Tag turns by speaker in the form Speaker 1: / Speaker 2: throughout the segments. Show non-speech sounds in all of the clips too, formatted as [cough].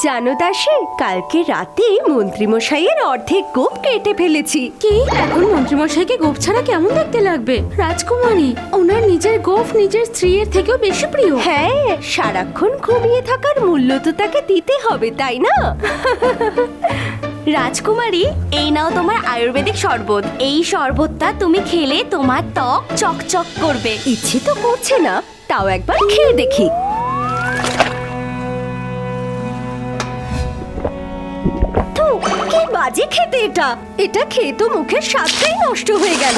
Speaker 1: জানো দাসী কালকে রাতে মন্ত্রীমশাইয়ের অর্ধেক গোপ কেটে ফেলেছি।
Speaker 2: কি? এখন মন্ত্রীমশাইকে গোপ ছাড়া কেমন দেখতে লাগবে? রাজকুমারী ওনার নিজের গোফ নিজের স্ত্রীর থেকেও বেশি প্রিয়।
Speaker 1: হ্যাঁ সারাক্ষণ ঘুমিয়ে থাকার মূল্য তো তাকে দিতে হবে তাই না?
Speaker 3: রাজকুমারী এই নাও তোমার আয়ুর্বেদিক শরবত। এই শরবতটা তুমি খেলে তোমার ত্বক চকচক করবে।
Speaker 1: ইচ্ছে তো করছে না তাও একবার খেয়ে দেখি। বাজে খেতে এটা। এটা খেয়ে তো মুখের স্বাদটাই নষ্ট হয়ে গেল।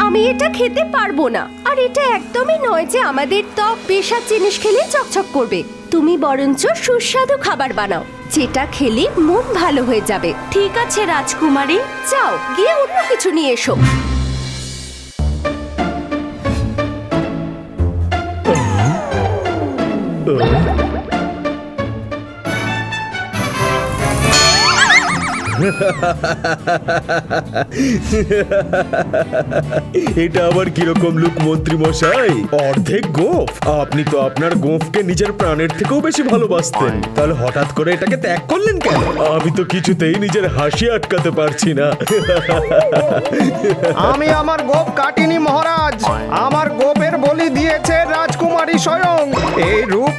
Speaker 1: আমি এটা খেতে পারব না। আর এটা একদমই নয় যে আমাদের ত্বক বেশার জিনিস খেলে চকচক করবে। তুমি বরঞ্চ সুস্বাদু খাবার বানাও। যেটা খেলে মন ভালো হয়ে যাবে।
Speaker 3: ঠিক আছে রাজকুমারী,
Speaker 1: যাও, গিয়ে অন্য কিছু নিয়ে এসো।
Speaker 4: এটা আবার কীরকম লুক মন্ত্রী মশাই? অর্ধেক গোফ। আপনি তো আপনার গোফকে নিজের প্রাণের থেকেও বেশি ভালোবাসতেন। তাহলে হঠাৎ করে এটাকে ত্যাগ করলেন কেন? আমি তো কিছুতেই নিজের হাসি আটকাতে পারছি না।
Speaker 5: আমি আমার গোপ কাটিনি মহারাজ। আমার গোপের বলি দিয়েছে রাজকুমারী স্বয়ং। এই রূপ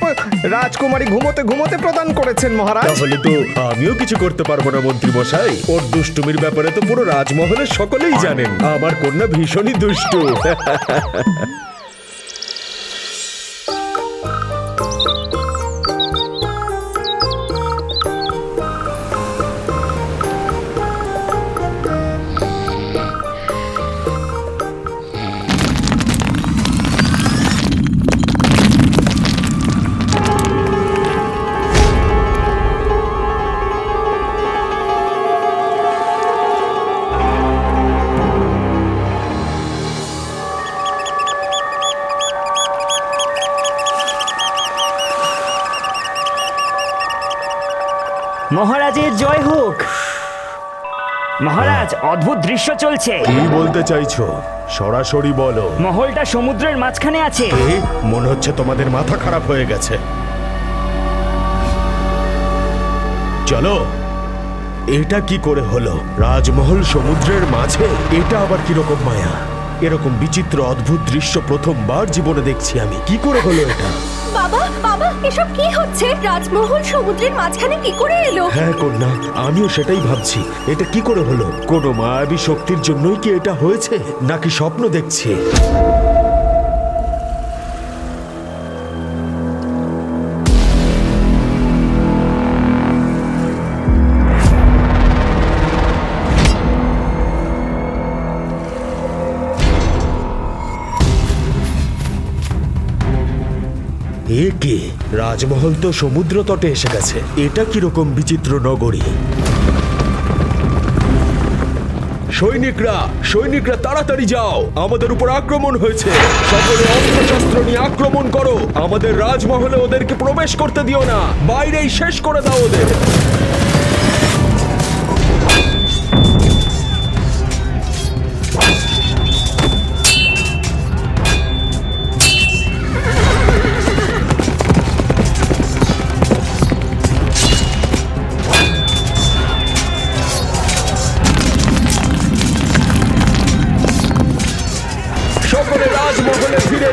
Speaker 5: রাজকুমারী ঘুমোতে ঘুমোতে প্রদান করেছেন মহারাজ।
Speaker 4: তাহলে তো আমিও কিছু করতে পারব না মন্ত্রী মশাই। ওর দুষ্টুমির ব্যাপারে তো পুরো রাজমহলের সকলেই জানেন। আমার কন্যা ভীষণই দুষ্টু। [laughs]
Speaker 6: মহারাজ অদ্ভুত দৃশ্য চলছে।
Speaker 4: কি বলতে চাইছো? সরাসরি বলো।
Speaker 6: মহলটা সমুদ্রের মাঝখানে আছে।
Speaker 4: এ, মনে হচ্ছে তোমাদের মাথা খারাপ হয়ে গেছে। চলো এটা কি করে হলো? রাজমহল সমুদ্রের মাঝে? এটা আবার কীরকম মায়া? এরকম বিচিত্র অদ্ভুত দৃশ্য প্রথমবার জীবনে দেখছি আমি। কি করে হলো এটা?
Speaker 1: বাবা বাবা, এসব কি হচ্ছে? রাজমহল সমুদ্রের মাঝখানে কি করে এলো?
Speaker 4: হ্যাঁ কন্যা, আমিও সেটাই ভাবছি। এটা কি করে হলো? কোনো মায়াবী শক্তির জন্যই কি এটা হয়েছে? নাকি স্বপ্ন দেখছি? কে? রাজমহল তো সমুদ্র তটে এসে গেছে। এটা কীরকম বিচিত্র নগরী? সৈনিকরা সৈনিকরা তাড়াতাড়ি যাও। আমাদের উপর আক্রমণ হয়েছে। সকলে অস্ত্রশস্ত্র নিয়ে আক্রমণ করো। আমাদের রাজমহলে ওদেরকে প্রবেশ করতে দিও না। বাইরেই শেষ করে দাও ওদের।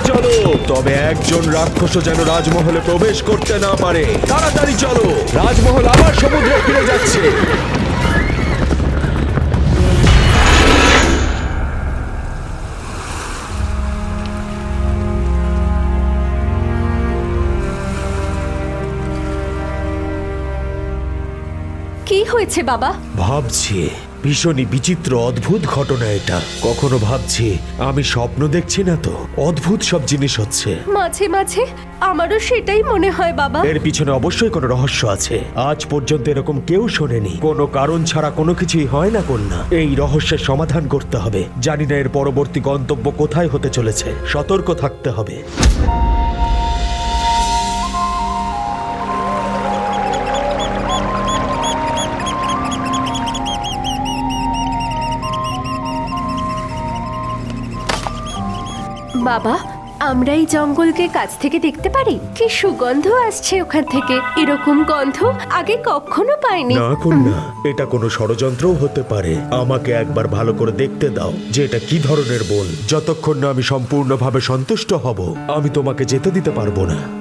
Speaker 4: চলো। তবে একজন রাক্ষস যেন রাজমহলে প্রবেশ করতে না পারে। তাড়াতাড়ি চলো। রাজমহল আবার সমুদ্রে ফিরে যাচ্ছে।
Speaker 1: কি হয়েছে বাবা?
Speaker 4: ভাবছি ভীষণই বিচিত্র অদ্ভুত ঘটনা এটা। কখনো ভাবছি আমি স্বপ্ন দেখছি না তো? অদ্ভুত সব জিনিস হচ্ছে।
Speaker 1: মাঝে মাঝে আমারও সেটাই মনে হয় বাবা।
Speaker 4: এর পিছনে অবশ্যই কোনো রহস্য আছে। আজ পর্যন্ত এরকম কেউ শোনেনি। কোনো কারণ ছাড়া কোনো কিছুই হয় না কন্যা। এই রহস্যের সমাধান করতে হবে। জানি না এর পরবর্তী গন্তব্য কোথায় হতে চলেছে। সতর্ক থাকতে হবে।
Speaker 1: বাবা, আমরা এই জঙ্গলকে কাছ থেকে দেখতে পারি। কি সুগন্ধ আসছে ওখান থেকে। এরকম গন্ধ আগে কখনো পাইনি।
Speaker 4: না, কন্যা, এটা কোনো ষড়যন্ত্রও হতে পারে। আমাকে একবার ভালো করে দেখতে দাও যে এটা কি ধরনের বন যতক্ষণ না আমি সম্পূর্ণভাবে সন্তুষ্ট হব, আমি তোমাকে যেতে দিতে পারব না।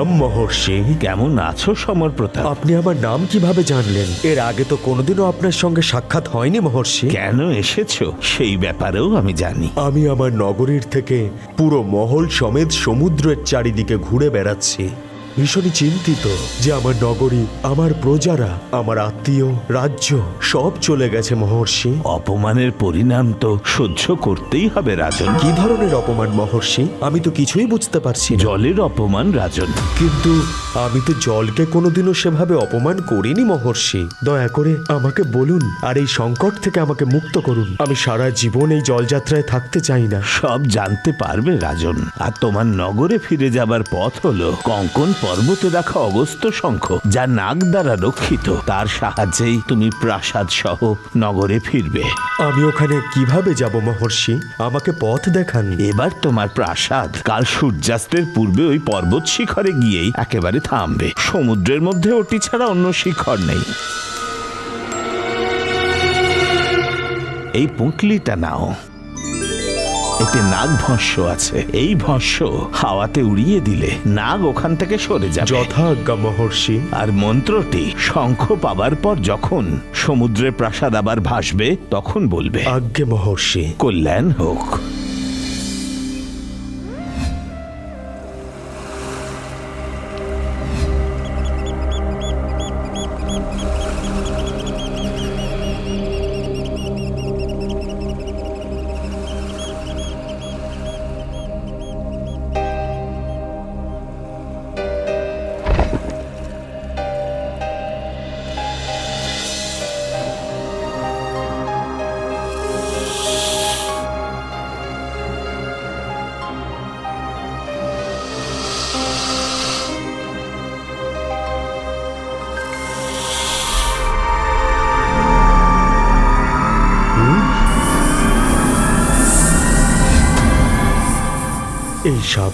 Speaker 4: প্রণাম মহর্ষি।
Speaker 7: কেমন আছো সমর প্রতাপ
Speaker 4: আপনি আমার নাম কীভাবে জানলেন? এর আগে তো কোনোদিনও আপনার সঙ্গে সাক্ষাৎ হয়নি মহর্ষি।
Speaker 7: কেন এসেছ? সেই ব্যাপারেও আমি জানি।
Speaker 4: আমি আমার নগরীর থেকে পুরো মহল সমেত সমুদ্রের চারিদিকে ঘুরে বেড়াচ্ছি। ভীষণই চিন্তিত যে আমার নগরী আমার প্রজারা আমার আত্মীয় রাজ্য সব চলে গেছে মহর্ষি।
Speaker 7: অপমানের পরিণাম তো সহ্য করতেই হবে রাজন।
Speaker 4: কি ধরনের অপমান মহর্ষি? আমি তো কিছুই বুঝতে পারছি না।
Speaker 7: জলের অপমান রাজন।
Speaker 4: কিন্তু আমি তো জলকে কোনোদিনও সেভাবে অপমান করিনি মহর্ষি। দয়া করে আমাকে বলুন আর এই সংকট থেকে আমাকে মুক্ত করুন। আমি সারা জীবন এই জলযাত্রায় থাকতে চাই না।
Speaker 7: সব জানতে পারবে রাজন। আর তোমার নগরে ফিরে যাবার পথ হলো কঙ্কন পর্বতে রাখা অগস্ত শঙ্খ যা নাগ দ্বারা রক্ষিত। তার সাহায্যেই তুমি প্রাসাদ সহ নগরে ফিরবে।
Speaker 4: আমি ওখানে কীভাবে যাব মহর্ষি? আমাকে পথ দেখান।
Speaker 7: এবার তোমার প্রাসাদ কাল সূর্যাস্তের পূর্বে ওই পর্বত শিখরে গিয়েই একেবারে থামবে। সমুদ্রের মধ্যে ওটি ছাড়া অন্য শিখর নেই। এই পুঁটলিটা নাও। এতে নাগ ভস্য আছে। এই ভস্য হাওয়াতে উড়িয়ে দিলে নাগ ওখান থেকে সরে যাবে।
Speaker 4: যথাজ্ঞা মহর্ষি।
Speaker 7: আর মন্ত্রটি শঙ্খ পাবার পর যখন সমুদ্রে প্রাসাদ আবার ভাসবে তখন বলবে
Speaker 4: আজ্ঞে মহর্ষি।
Speaker 7: কল্যাণ হোক।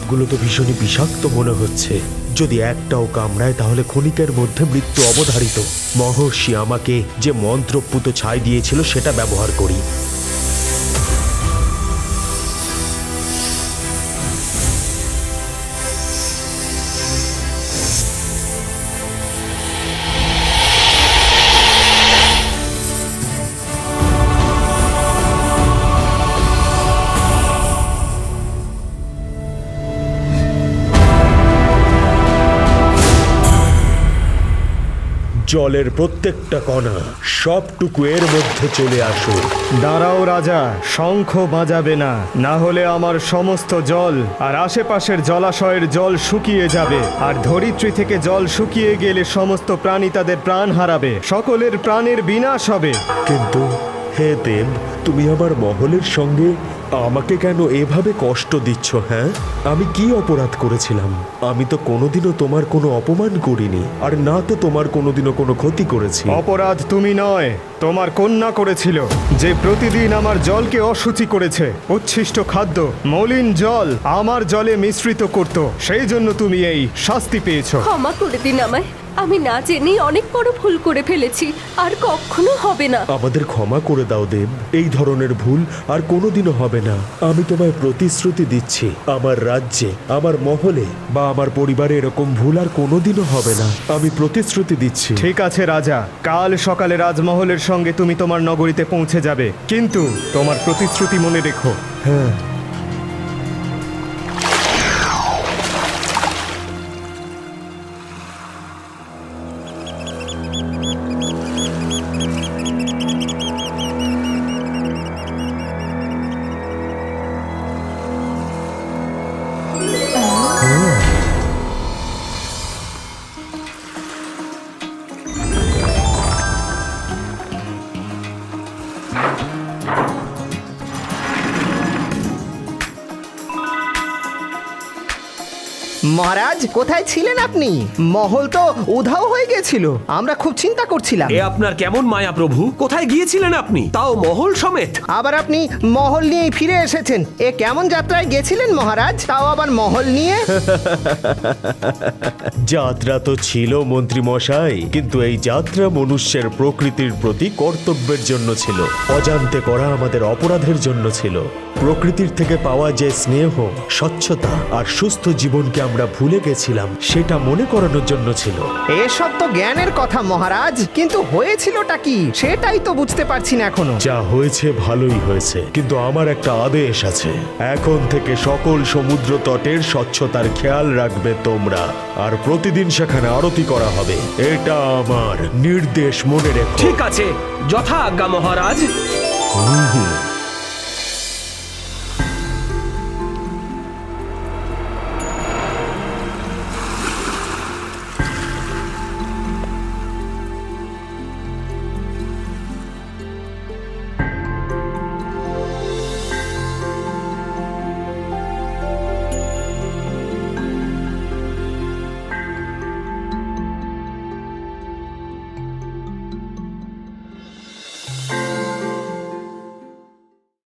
Speaker 4: সাপগুলো তো ভীষণই বিষাক্ত মনে হচ্ছে। যদি একটাও কামড়ায়, তাহলে ক্ষণিকের মধ্যে মৃত্যু অবধারিত। মহর্ষি আমাকে যে মন্ত্রপুত ছাই দিয়েছিল, সেটা ব্যবহার করি। জলের প্রত্যেকটা কণা সবটুকু এর মধ্যে চলে আসুক
Speaker 5: দাঁড়াও রাজা শঙ্খ বাজাবে না। না হলে আমার সমস্ত জল আর আশেপাশের জলাশয়ের জল শুকিয়ে যাবে। আর ধরিত্রী থেকে জল শুকিয়ে গেলে সমস্ত প্রাণী তাদের প্রাণ হারাবে। সকলের প্রাণের বিনাশ হবে।
Speaker 4: কিন্তু হে দেব তুমি আমার মহলের সঙ্গে আমাকে কেন এভাবে কষ্ট দিচ্ছ হ্যাঁ? আমি কি অপরাধ করেছিলাম? আমি তো কোনোদিনও তোমার কোনো অপমান করিনি আর না তো তোমার কোনোদিনও কোনো ক্ষতি করেছি।
Speaker 5: অপরাধ তুমি নয় তোমার কন্যা করেছিল যে প্রতিদিন আমার জলকে অসুচি করেছে। উচ্ছিষ্ট খাদ্য মলিন জল আমার জলে মিশ্রিত করত সেই জন্য তুমি এই শাস্তি পেয়েছ।
Speaker 1: ক্ষমা করে দিন আমায়। আমি না জেনেই অনেক বড় ভুল করে ফেলেছি আর কখনো হবে না।
Speaker 4: আমাদের ক্ষমা করে দাও দেব। এই ধরনের ভুল আর কোনোদিনও হবে না। আমি তোমায় প্রতিশ্রুতি দিচ্ছি আমার রাজ্যে আমার মহলে বা আমার পরিবারে এরকম ভুল আর কোনোদিনও হবে না। আমি প্রতিশ্রুতি দিচ্ছি।
Speaker 5: ঠিক আছে রাজা। কাল সকালে রাজমহলের সঙ্গে তুমি তোমার নগরীতে পৌঁছে যাবে। কিন্তু তোমার প্রতিশ্রুতি মনে রেখো।
Speaker 4: হ্যাঁ।
Speaker 8: মহারাজ কোথায় ছিলেন আপনি? মহল তো উধাও হয়ে গেছিল। আমরা খুব চিন্তা করছিলাম।
Speaker 9: এ আপনার কেমন মায়া প্রভু? কোথায় গিয়েছিলেন আপনি? তাও মহল সমেত।
Speaker 8: আবার আপনি মহল নিয়েই ফিরে এসেছেন। এ কেমন যাত্রায় গেছিলেন মহারাজ? তাও আবার মহল নিয়ে? [laughs]
Speaker 4: যাত্রা তো ছিল মন্ত্রী মশাই। কিন্তু এই যাত্রা মনুষ্যের প্রকৃতির প্রতি কর্তব্যের জন্য ছিল। অজান্তে করা আমাদের অপরাধের জন্য ছিল। প্রকৃতির থেকে পাওয়া যে স্নেহ স্বচ্ছতা আর সুস্থ জীবনকে আমরা ভুলে গেছিলাম সেটা মনে করানোর জন্য ছিল।
Speaker 8: এসব তো জ্ঞানের কথা মহারাজ। কিন্তু হয়েছিলটা কি? সেটাই তো বুঝতে পারছি না এখনও।
Speaker 4: যা হয়েছে ভালোই হয়েছে। কিন্তু আমার একটা আদেশ আছে। এখন থেকে সকল সমুদ্র তটের স্বচ্ছতার খেয়াল রাখবে তোমরা। আর প্রতিদিন সেখানে আরতি করা হবে। এটা আমার নির্দেশ মনে রেখো।
Speaker 9: ঠিক আছে। যথা আজ্ঞা মহারাজ।
Speaker 4: হুম হুম।